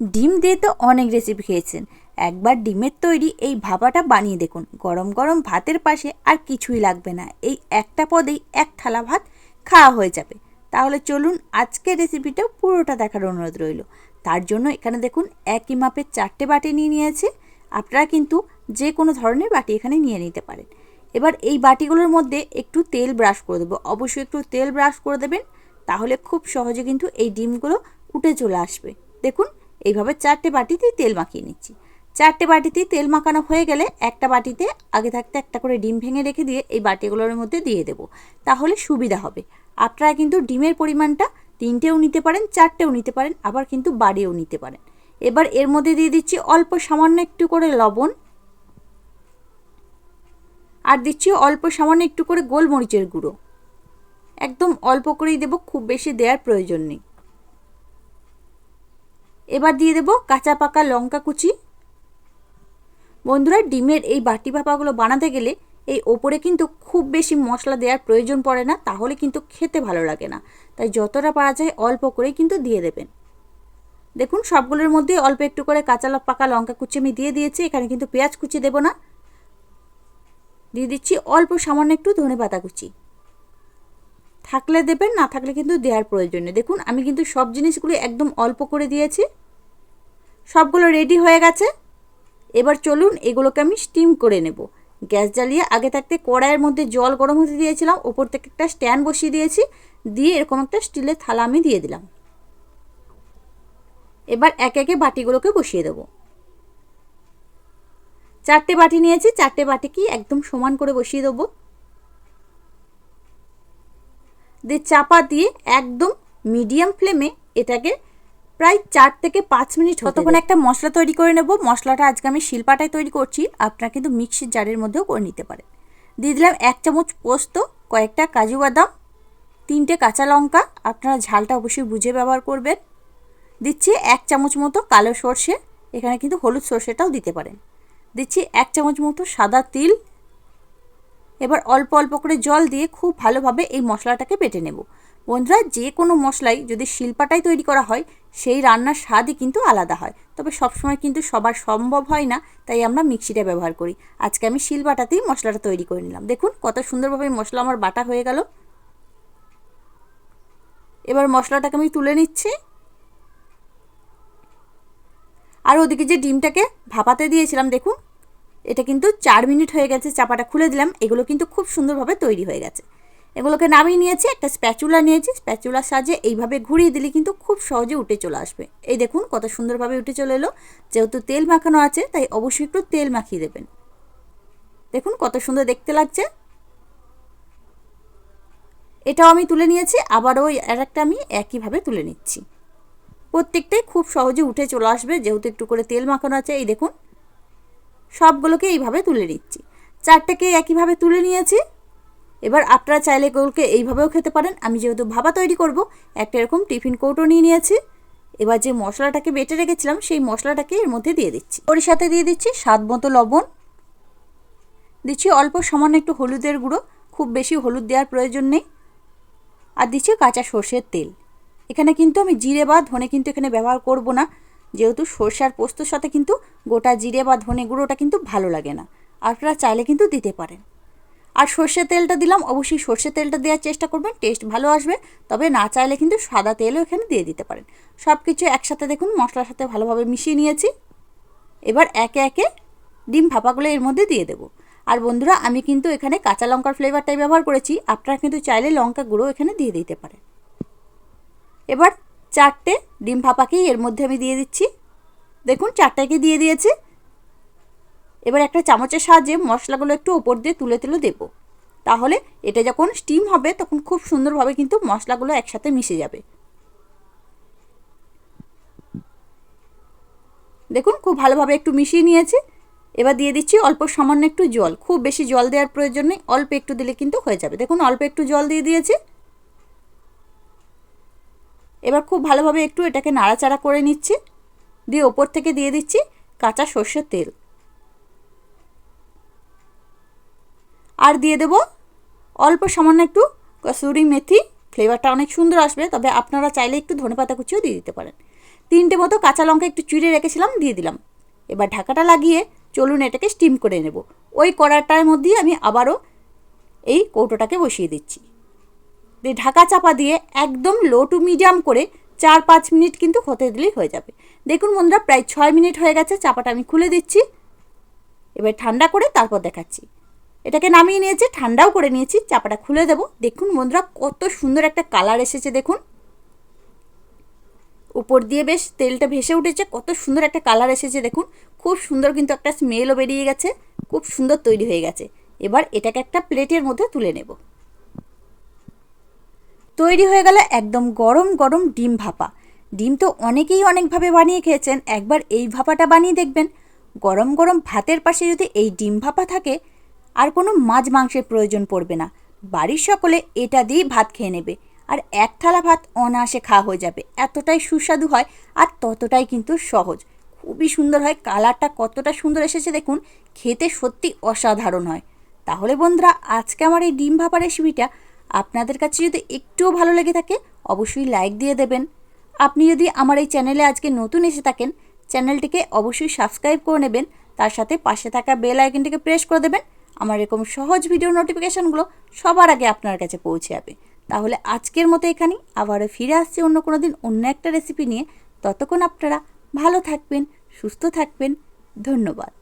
ডিম দিয়ে তো অনেক রেসিপি খেয়েছেন। একবার ডিমের তৈরি এই ভাপাটা বানিয়ে দেখুন। গরম গরম ভাতের পাশে আর কিছুই লাগবে না। এই একটা পদেই এক থালা ভাত খাওয়া হয়ে যাবে। তাহলে চলুন আজকের রেসিপিটা পুরোটা দেখার অনুরোধ রইল। তার জন্য এখানে দেখুন একই মাপের চারটে বাটি নিয়ে নিয়েছে। আপনারা কিন্তু যে কোনো ধরনের বাটি এখানে নিয়ে নিতে পারেন। এবার এই বাটিগুলোর মধ্যে একটু তেল ব্রাশ করে দেবো। অবশ্যই একটু তেল ব্রাশ করে দেবেন, তাহলে খুব সহজে কিন্তু এই ডিমগুলো উঠে চলে আসবে। দেখুন এইভাবে চারটে বাটিতেই তেল মাখিয়ে নিচ্ছি। চারটে বাটিতেই তেল মাখানো হয়ে গেলে একটা বাটিতে আগে থাকতে একটা করে ডিম ভেঙে রেখে দিয়ে এই বাটিগুলোর মধ্যে দিয়ে দেবো। তাহলে সুবিধা হবে। আপনারা কিন্তু ডিমের পরিমাণটা তিনটেও নিতে পারেন, চারটেও নিতে পারেন, আবার কিন্তু বাড়িয়েও নিতে পারেন। এবার এর মধ্যে দিয়ে দিচ্ছি অল্প সামান্য একটু করে লবণ। আর দিচ্ছি অল্প সামান্য একটু করে গোলমরিচের গুঁড়ো। একদম অল্প করেই দেবো, খুব বেশি দেওয়ার প্রয়োজন নেই। এবার দিয়ে দেবো কাঁচা পাকা লঙ্কা কুচি। বন্ধুরা, ডিমের এই বাটি ভাপাগুলো বানাতে গেলে এই ওপরে কিন্তু খুব বেশি মশলা দেওয়ার প্রয়োজন পড়ে না, তাহলে কিন্তু খেতে ভালো লাগে না। তাই যতটা পারা যায় অল্প করেই কিন্তু দিয়ে দেবেন। দেখুন, সবগুলোর মধ্যে অল্প একটু করে কাঁচা পাকা লঙ্কা কুচি আমি দিয়ে দিয়েছি, এখানে কিন্তু পেঁয়াজ কুচি দেবো না। দিয়ে দিচ্ছি অল্প সামান্য একটু ধনে পাতা কুচি। থাকলে দেবেন, না থাকলে কিন্তু দেওয়ার প্রয়োজন নেই। দেখুন, আমি কিন্তু সব জিনিসগুলো একদম অল্প করে দিয়েছি। সবগুলো রেডি হয়ে গেছে। এবার চলুন এগুলোকে আমি স্টিম করে নেব। গ্যাস জ্বালিয়ে আগে থাকতে কড়াইয়ের মধ্যে জল গরম হতে দিয়েছিলাম ওপর থেকে একটা স্ট্যান্ড বসিয়ে দিয়েছি, দিয়ে এরকম একটা স্টিলের থালা আমি দিয়ে দিলাম। এবার একে একে বাটিগুলোকে বসিয়ে দেবো। চারটে বাটি নিয়েছি, চারটে বাটি কি একদম সমান করে বসিয়ে দেবো। দিয়ে চাপা দিয়ে একদম মিডিয়াম ফ্লেমে এটাকে প্রায় চার থেকে পাঁচ মিনিট ততক্ষণ একটা মশলা তৈরি করে নেব। মশলাটা আজকে আমি শিলপাটায় তৈরি করছি। আপনারা কিন্তু মিক্সির জারের মধ্যেও করে নিতে পারেন। দিয়ে দিলাম এক চামচ পোস্ত কয়েকটা কাজু বাদাম তিনটে কাঁচা লঙ্কা। আপনারা ঝালটা অবশ্যই বুঝে ব্যবহার করবেন। দিচ্ছি এক চামচ মতো কালো সর্ষে। এখানে কিন্তু হলুদ সর্ষেটাও দিতে পারেন। দিচ্ছি এক চামচ মতো সাদা তিল। এবার অল্প অল্প করে জল দিয়ে খুব ভালোভাবে এই মশলাটাকে বেটে নেব। বন্ধুরা যে কোনো মশলাই যদি শিল্পাটাই তৈরি করা হয় সেই রান্নার স্বাদই কিন্তু আলাদা হয়। তবে সবসময় কিন্তু সবার সম্ভব হয় না, তাই আমরা মিক্সিটা ব্যবহার করি। আজকে আমি শিল বাটাতেই মশলাটা তৈরি করে নিলাম। দেখুন কত সুন্দরভাবে মশলা আমার বাটা হয়ে গেল। এবার মশলাটাকে আমি তুলে নিচ্ছি। আর ওদিকে যে ডিমটাকে ভাপাতে দিয়েছিলাম, দেখুন, এটা কিন্তু চার মিনিট হয়ে গেছে, চাপাটা খুলে দিলাম। এগুলো কিন্তু খুব সুন্দরভাবে তৈরি হয়ে গেছে। এগুলোকে নামিয়ে নিয়েছি, একটা স্প্যাচুলা নিয়েছি, স্প্যাচুলার সাহায্যে এইভাবে ঘুরিয়ে দিলে কিন্তু খুব সহজে উঠে চলে আসবে। এই দেখুন কত সুন্দরভাবে উঠে চলে এলো। যেহেতু তেল মাখানো আছে, তাই অবশ্যই একটু তেল মাখিয়ে দেবেন। দেখুন কত সুন্দর দেখতে লাগছে। এটাও আমি তুলে নিয়েছি, আবারও আর একটা আমি একইভাবে তুলে নিচ্ছি। প্রত্যেকটাই খুব সহজে উঠে চলে আসবে, যেহেতু একটু করে তেল মাখানো আছে, এই দেখুন। সবগুলোকে এইভাবে তুলে নিচ্ছি। চারটাকে একইভাবে তুলে নিয়েছি। এবার আপনারা চাইলে এগুলোকে এইভাবেও খেতে পারেন। আমি যেহেতু ভাবা তৈরি করব, একটা এরকম টিফিন কৌটো নিয়ে নিয়েছি। এবার যে মশলাটাকে বেটে রেখেছিলাম, সেই মশলাটাকে এর মধ্যে দিয়ে দিচ্ছি। ওর সাথে দিয়ে দিচ্ছি স্বাদ মতো লবণ। দিচ্ছি অল্প সামান্য একটু হলুদের গুঁড়ো। খুব বেশি হলুদ দেওয়ার প্রয়োজন নেই। আর দিচ্ছি কাঁচা সর্ষের তেল। এখানে কিন্তু আমি জিরে বা ধনে কিন্তু এখানে ব্যবহার করব না। যেহেতু সর্ষে আর পোস্তর সাথে কিন্তু গোটা জিরে বা ধনে গুঁড়োটা কিন্তু ভালো লাগে না। আপনারা চাইলে কিন্তু দিতে পারেন। আর সর্ষের তেলটা দিলাম। অবশ্যই সর্ষের তেলটা দেওয়ার চেষ্টা করবেন টেস্ট ভালো আসবে। তবে না চাইলে কিন্তু সাদা তেলও এখানে দিয়ে দিতে পারেন। সব কিছু একসাথে দেখুন, মশলার সাথে ভালোভাবে মিশিয়ে নিয়েছি। এবার একে একে ডিম ভাপাগুলো এর মধ্যে দিয়ে দেবো। আর বন্ধুরা, আমি কিন্তু এখানে কাঁচা লঙ্কার ফ্লেভারটাই ব্যবহার করেছি। আপনারা কিন্তু চাইলে লঙ্কা গুঁড়ো এখানে দিয়ে দিতে পারেন। এবার চারটে ডিম ভাপাকেই এর মধ্যে আমি দিয়ে দিচ্ছি। দেখুন, চারটাকে দিয়ে দিয়েছি। এবার একটা চামচের সাহায্যে মশলাগুলো একটু ওপর দিয়ে তুলে তুলে দেবো। তাহলে এটা যখন স্টিম হবে, তখন খুব সুন্দরভাবে কিন্তু মশলাগুলো একসাথে মিশে যাবে। দেখুন, খুব ভালোভাবে একটু মিশিয়ে নিয়েছি। এবার দিয়ে দিচ্ছি অল্প সামান্য একটু জল। খুব বেশি জল দেওয়ার প্রয়োজন নেই, অল্প একটু দিলে কিন্তু হয়ে যাবে। দেখুন, অল্প একটু জল দিয়ে দিয়েছি। এবার খুব ভালোভাবে একটু এটাকে নাড়াচাড়া করে নিচ্ছি। দিয়ে ওপর থেকে দিয়ে দিচ্ছি কাঁচা সর্ষের তেল। আর দিয়ে দেব অল্প সামান্য একটু কসুরি মেথি ফ্লেভারটা অনেক সুন্দর আসবে, তবে আপনারা চাইলে একটু ধনে পাতা কুচিও দিয়ে দিতে পারেন। তিনটে মতো কাঁচা লঙ্কা একটু চুড়ে রেখেছিলাম, দিয়ে দিলাম। এবার ঢাকাটা লাগিয়ে চলুন এটাকে স্টিম করে নেব। ওই কড়াটার মধ্যেই আমি আবারও এই কৌটোটাকে বসিয়ে দিচ্ছি। দিয়ে ঢাকা চাপা দিয়ে একদম লো টু মিডিয়াম করে চার পাঁচ মিনিট কিন্তু হতে দিলেই হয়ে যাবে। দেখুন বন্ধুরা, প্রায় ছয় মিনিট হয়ে গেছে, চাপাটা আমি খুলে দিচ্ছি। এবার ঠান্ডা করে তারপর দেখাচ্ছি। এটাকে নামিয়ে নিয়েছি, ঠান্ডাও করে নিয়েছি, চাপাটা খুলে দেব। দেখুন বন্ধুরা, কত সুন্দর একটা কালার এসেছে, দেখুন। উপর দিয়ে বেশ তেলটা ভেসে উঠেছে, কত সুন্দর একটা কালার এসেছে, দেখুন। খুব সুন্দর কিন্তু একটা স্মেলও বেরিয়ে গেছে, খুব সুন্দর তৈরি হয়ে গেছে। এবার এটাকে একটা প্লেটের মধ্যে তুলে নেব। তৈরি হয়ে গেল একদম গরম গরম ডিম ভাপা। ডিম তো অনেকেই অনেকভাবে বানিয়ে খেয়েছেন, একবার এই ভাপাটা বানিয়ে দেখবেন। গরম গরম ভাতের পাশে যদি এই ডিম ভাপা থাকে আর কোনো মাছ মাংসের প্রয়োজন পড়বে না। বাড়ির সকলে এটা দিয়েই ভাত খেয়ে নেবে। আর এক থালা ভাত অনায়াসে খাওয়া হয়ে যাবে। এতটাই সুস্বাদু হয় আর ততটাই কিন্তু সহজ। খুবই সুন্দর হয়। কালারটা কতটা সুন্দর এসেছে দেখুন, খেতে সত্যি অসাধারণ হয়। তাহলে বন্ধুরা, আজকে আমার এই ডিম ভাপা রেসিপিটা আপনাদের কাছে যদি একটুও ভালো লেগে থাকে, অবশ্যই লাইক দিয়ে দেবেন। আপনি যদি আমার এই চ্যানেলে আজকে নতুন এসে থাকেন চ্যানেলটিকে অবশ্যই সাবস্ক্রাইব করে নেবেন। তার সাথে পাশে থাকা বেল আইকনটিকে প্রেস করে দেবেন। আমার এরকম সহজ ভিডিও নোটিফিকেশানগুলো সবার আগে আপনার কাছে পৌঁছে যাবে। তাহলে আজকের মতো এখানেই, আবারও ফিরে আসছি অন্য কোনো দিন অন্য একটা রেসিপি নিয়ে। ততক্ষণ আপনারা ভালো থাকবেন, সুস্থ থাকবেন। ধন্যবাদ।